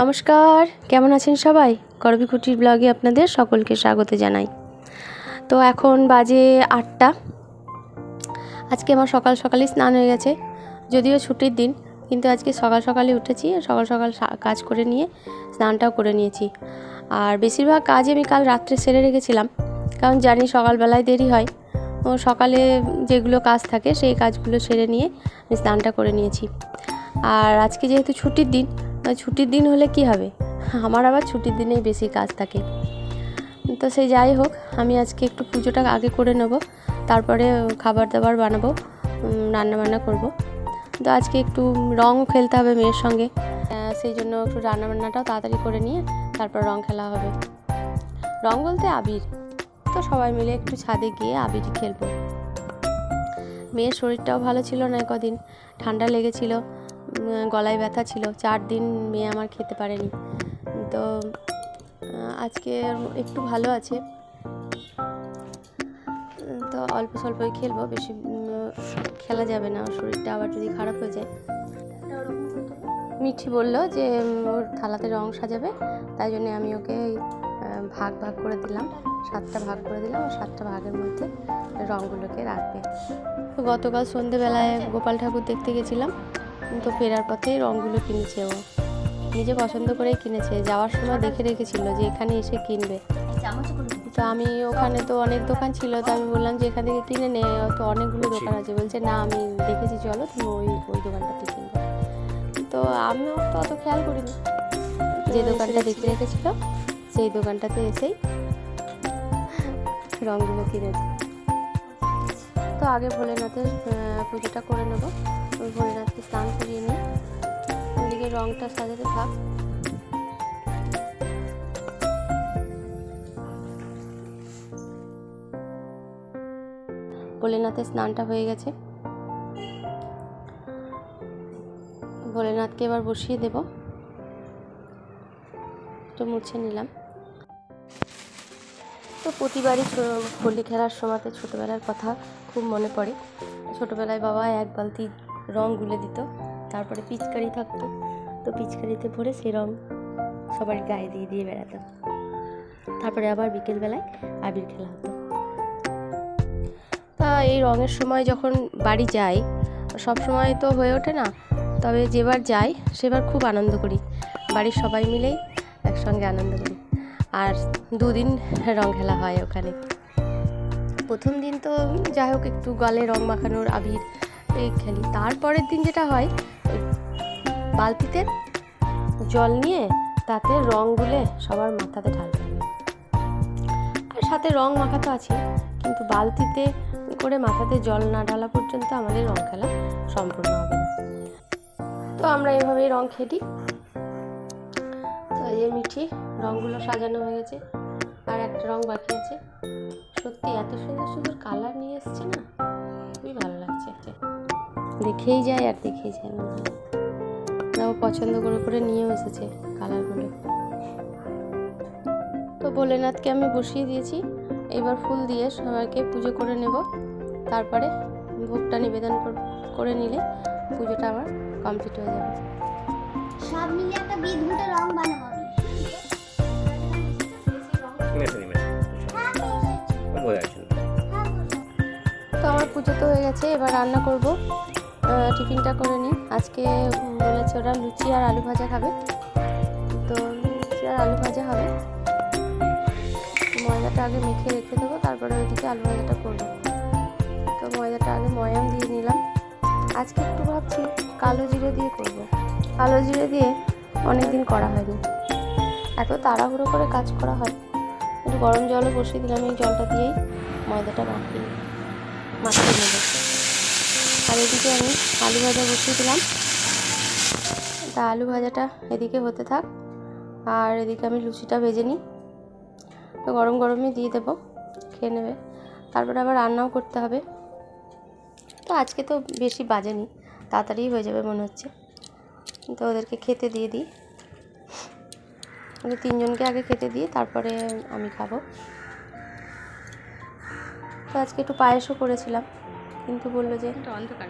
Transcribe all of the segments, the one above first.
নমস্কার, কেমন আছেন সবাই? করবি কুটির ব্লগে আপনাদের সকলকে স্বাগত জানাই। তো এখন বাজে আটটা। আজকে আমার সকাল সকালই স্নান হয়ে গেছে, যদিও ছুটির দিন, কিন্তু আজকে সকাল সকালে উঠেছি সকাল সকাল কাজ করে নিয়ে স্নানটাও করে নিয়েছি। আর বেশিরভাগ কাজ আমি কাল রাত্রে সেরে রেখেছিলাম, কারণ জানি সকালবেলায় দেরি হয়। ও সকালে যেগুলো কাজ থাকে, সেই কাজগুলো সেরে নিয়ে আমি স্নানটা করে নিয়েছি। আর আজকে যেহেতু ছুটির দিন ছুটির দিন হলে কি হবে? আমার আবার ছুটির দিনেই বেশি কাজ থাকে। তো সেই যাই হোক আমি আজকে একটু পুজোটা আগে করে নেব তারপরে খাবার দাবার বানাবো উম, রান্না বান্না করব। তো আজকে একটু রঙও খেলতে হবে মেয়ের সঙ্গে। সেই জন্য একটু রান্না বান্নাটাও তাড়াতাড়ি করে নিয়ে তারপর রং খেলা হবে। রং বলতে আবির। তো সবাই মিলে একটু ছাদে গিয়ে আবির খেলব। মেয়ের শরীরটাও ভালো ছিল না কদিন। ঠান্ডা লেগেছিল। গলায় ব্যথা ছিল। চার দিন মেয়ে আমার খেতে পারেনি। তো আজকে একটু ভালো আছে। তো অল্প স্বল্পই খেলব, বেশি খেলা যাবে না। শরীরটা আবার যদি খারাপ হয়ে যায়। মিঠি বলল যে ওর থালাতে রং সাজাবে। তাই জন্য আমি ওকে ভাগ ভাগ করে দিলাম। সাতটা ভাগ করে দিলাম। আর সাতটা ভাগের মধ্যে রঙগুলোকে রাখবে। গতকাল সন্ধেবেলায় গোপাল ঠাকুর দেখতে গেছিলাম। তো ফেরার পথে রঙগুলো কিনেছে ও। নিজে পছন্দ করেই কিনেছে। যাওয়ার সময় দেখে রেখেছিল যে এখানে এসে কিনবে। তো আমি ওখানে তো অনেক দোকান ছিল তো আমি বললাম যে এখান থেকে কিনে নে তো অনেকগুলো দোকান আছে। বলছে না আমি দেখেছি চলো তুমি ওই ওই দোকানটাতে কিনবে। তো আমিও তো অত খেয়াল করিনি। যে দোকানটা দেখে রেখেছিল সেই দোকানটাতে এসেই রঙগুলো কিনেছি। তো আগে ভোলেনাথের পুজোটা করে নেব। ওই ভোলেনাথকে স্নান রঙটা সাজাতে থাক। ভোলেনাথের স্নানটা হয়ে গেছে। ভোলেনাথকে এবার বসিয়ে দেব। একটু মুছে নিলাম। তো প্রতিবারই হোলি খেলার সময়তে ছোটোবেলার কথা খুব মনে পড়ে। ছোটোবেলায় বাবা এক বালতি রং গুলে দিত, তারপরে পিচকারি থাকতো। তো পিচকারিতে ভরে রং সবার গায়ে দিয়ে দিয়ে বেড়াতাম। তারপরে আবার বিকেলবেলায় আবির খেলা হতো। তা এই রঙের সময় যখন বাড়ি যাই, সব সময় তো হয়ে ওঠে না, তবে যেবার যাই সেবার খুব আনন্দ করি। বাড়ির সবাই মিলেই একসঙ্গে আনন্দ করি। আর দুদিন রং খেলা হয় ওখানে। প্রথম দিন তো যাই হোক একটু গালে রং মাখানোর আবির এই খেলি। তারপরের দিন যেটা হয় বালতিতে জল নিয়ে তাতে রং গুলে সবার মাথাতে ঢালতে হবে। আর সাথে রং মাখা তো আছে কিন্তু বালতিতে করে মাথাতে জল না ঢালা পর্যন্ত আমাদের রং খেলা সম্পূর্ণ হবে তো আমরা এভাবেই রং খেলি। তো এই মিঠি রঙগুলো সাজানো হয়ে গেছে, আর একটা রং বাকি আছে। সত্যি এত সুন্দর সুন্দর কালার নিয়ে এসছে না, খুবই ভালো লাগছে দেখেই যায় আর দেখেই যায় মনে হয় পছন্দ করে করে নিয়েও এসেছে কালারগুলো। তো ভোলেনাথকে আমি বসিয়ে দিয়েছি। এবার ফুল দিয়ে সবাইকে পুজো করে নেব। তারপরে ভোগটা নিবেদন কর- করে নিলে পুজোটা আমার কমপ্লিট হয়ে যাবে। সব মিলে একটা বিদঘুটে রং বানাবো। যাচ্ছে না তো আমার পুজো তো হয়ে গেছে। এবার রান্না করব। টিফিনটা করে নিই। আজকে বলেছে ওরা লুচি আর আলু ভাজা খাবে। তো লুচি আর আলু ভাজা হবে। ময়দাটা আগে মেখে রেখে দেবো, তারপরে ওইদিকে আলু ভাজাটা করব। তো ময়দাটা আগে ময়াম দিয়ে নিলাম। আজকে একটু ভাবছি কালো জিরে দিয়ে করব। কালো জিরে দিয়ে অনেক দিন করা হয়নি। এত তাড়াহুড়ো করে কাজ করা হয়। একটু গরম জলও বসিয়ে দিলাম এই জলটা দিয়েই ময়দাটা মাখিয়ে মাখিয়ে নেব আর এদিকে আমি আলু ভাজা বসিয়ে দিলাম। তা আলু ভাজাটা এদিকে হতে থাক। আর এদিকে আমি লুচিটা ভেজে নিই। তো গরম গরমই দিয়ে দেবো, খেয়ে নেবে। তারপরে আবার রান্নাও করতে হবে। তো আজকে তো বেশি বাজেনি, তাড়াতাড়ি হয়ে যাবে মনে হচ্ছে। তো ওদেরকে খেতে দিয়ে দিই। ওদের তিনজনকে আগে খেতে দিয়ে তারপরে আমি খাব। তো আজকে একটু পায়েসও করেছিলাম। কিন্তু বলল যে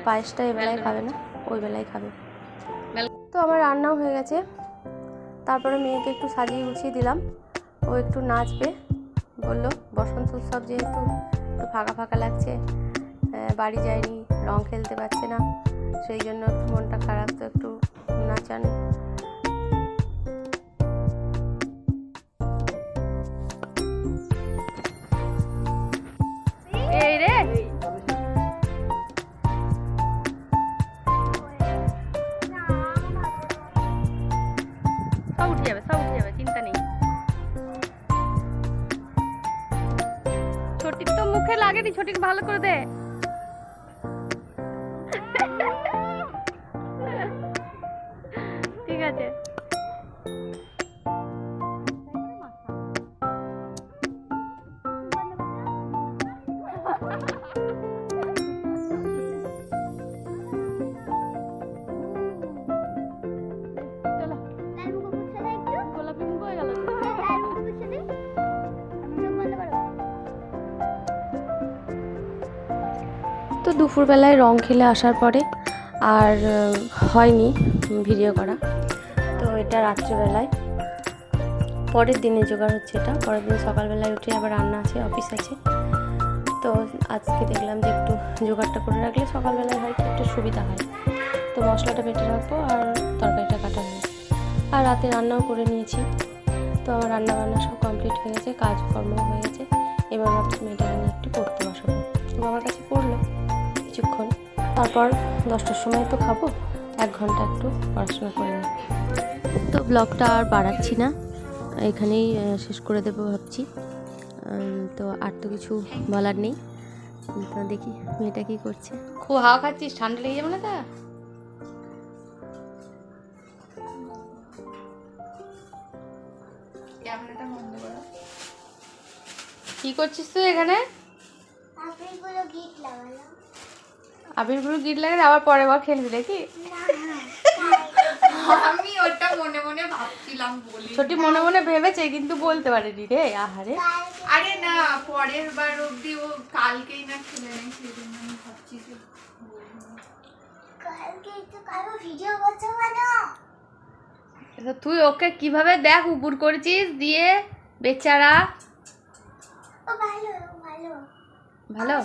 পায়েসটা এবেলায় খাবে না ওই বেলায় খাবে। তো আমার রান্নাও হয়ে গেছে। তারপরে মেয়েকে একটু সাজিয়ে গুছিয়ে দিলাম। ও একটু নাচবে। বলল বসন্ত উৎসব যেহেতু একটু ফাঁকা ফাঁকা লাগছে বাড়ি যায়নি রং খেলতে পারছে না সেই জন্য একটু মনটা খারাপ তো একটু নাচান। ছোটিকে ভালো করে দে। দুপুরবেলায় রং খেলে আসার পরে আর হয়নি ভিডিও করা। তো এটা রাত্রেবেলায়। পরের দিনে জোগাড় হচ্ছে এটা। পরের দিন সকালবেলায় উঠে আবার রান্না আছে, অফিস আছে। তো আজকে দেখলাম যে একটু জোগাড়টা করে রাখলে সকালবেলায় হয়, একটু সুবিধা হয়। তো মশলাটা বেটে রাখব আর তরকারিটা কাটা হয়ে আর রাতে রান্নাও করে নিয়েছি। তো আমার রান্না বান্না সব কমপ্লিট হয়ে গেছে কাজকর্ম হয়ে গেছে। এবার ভাবছি মেয়েটাকে নিয়ে একটু পড়তে বসাবো। আমার কাছে কিছুক্ষণ। তারপর দশটার সময় তো খাব এক ঘণ্টা একটু পড়াশোনা করে নেব তো ব্লগটা আর বাড়াচ্ছি না এখানেই শেষ করে দেবো ভাবছি। তো আর তো কিছু বলার নেই। তো দেখি মেয়েটা কি করছে। খুব হাওয়া খাচ্ছিস ঠান্ডা লেগে যাবে না তা? কি করছিস তুই এখানে? আপেলগুলো গিট লাগালাম। আবিরগুলো গিট লাগে আবার পরে বার খেলবি নাকি? না আমি ওটা মনে মনে ভাবছিলাম বলি। ছোটি মনে মনে ভেবেছে কিন্তু বলতে পারেনি রে আহারে। আরে না পরের বার অবধি ও কালকেই না খেলে নেই আমি ভাবছি যে তুই ওকে কীভাবে দেখ উপুর করেছিস দিয়ে বেচারা? ভালো ভালো।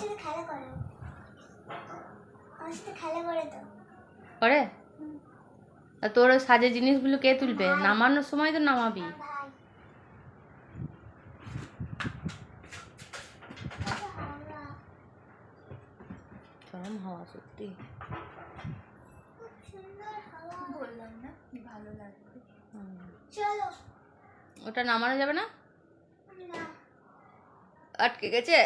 করো আর তোর ওই সাজের জিনিসগুলো কে তুলবে? নামানোর সময় তো নামাবি। চরম হাওয়া সত্যি। ওটা নামানো যাবে না? না। আটকে গেছে?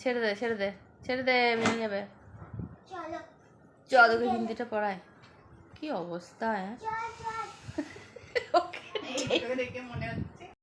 ছেড়ে দে ছেড়ে দে ছেড়ে দে ভেঙে যাবে। চলো। চ হিন্দিটা পড়ায় কি অবস্থা হ্যাঁ? চল দেখে মনে হচ্ছে